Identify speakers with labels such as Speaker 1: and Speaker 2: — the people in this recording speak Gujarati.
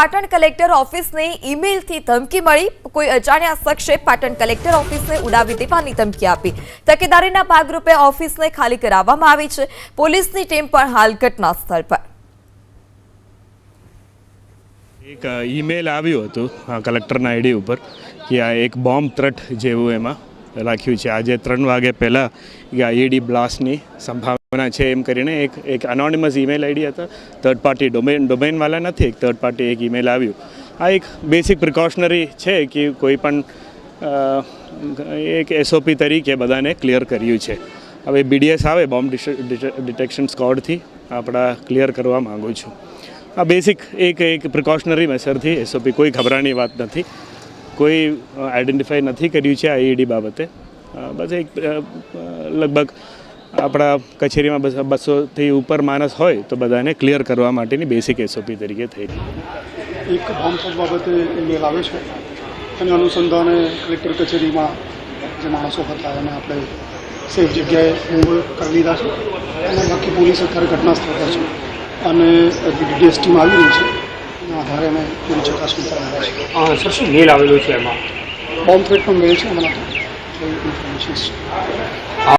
Speaker 1: પાટણ કલેક્ટર ઓફિસને ઈમેલથી ધમકી મળી. કોઈ અજાણ્યા શખ્સે પાટણ કલેક્ટર ઓફિસને ઉડાવી દેવાની ધમકી આપી. તકેદારીના ભાગરૂપે ઓફિસને ખાલી કરાવવામાં આવી છે. પોલીસની ટીમ પણ હાલ ઘટના સ્થળ પર.
Speaker 2: એક ઈમેલ આવ્યું હતું કલેક્ટરના આઈડી ઉપર કે આ એક બોમ્બ થ્રેટ જેવું એમાં રાખ્યું છે. આજે ત્રણ વાગે પહેલાં કે આઈડી બ્લાસ્ટની સંભાવના છે એમ કરીને એક એક અનોનિમસ ઈમેલ આઈડી હતા. થર્ડ પાર્ટી ડોમેન ડોમેનવાળા નથી, એક થર્ડ પાર્ટી એક ઈમેલ આવ્યું. આ એક બેસિક પ્રિકોશનરી છે કે કોઈ પણ એક એસઓપી તરીકે બધાને ક્લિયર કર્યું છે. હવે બીડીએસ આવે બોમ્બ ડિટેક્શન સ્કોડથી આપણા ક્લિયર કરવા માગું છું. આ બેસિક એક એક પ્રિકોશનરી મેસરથી એસઓપી કોઈ ખબરાની વાત નથી. કોઈ આઈડેન્ટિફાઈ નથી કર્યું છે આઈઈડી બાબતે. બસ એક લગભગ આપણા કચેરીમાં બસ બસોથી ઉપર માણસ હોય તો બધાને ક્લિયર કરવા માટેની બેસિક એસઓપી તરીકે થઈ
Speaker 3: એક બોમ્બ બાબતે મેલ આવે છે. અને અનુસંધાને કલેક્ટર કચેરીમાં જે માણસો હતા એને આપણે સેફ જગ્યાએ મૂવ કરી લીધા છે. અને બાકી પોલીસ અત્યારે ઘટના સ્થળ પર છે. અને ડીડીએસ ટીમ આવી રહી છે. એના આધારે અમે પૂરી ચકાસણી કરવાના છે
Speaker 4: હા સર શું મેલ આવેલો છે એમાં?
Speaker 3: બોમ્બ થ્રેટનો મેલ છે હમણાં તો. ઇન્ફોર્મેશન છે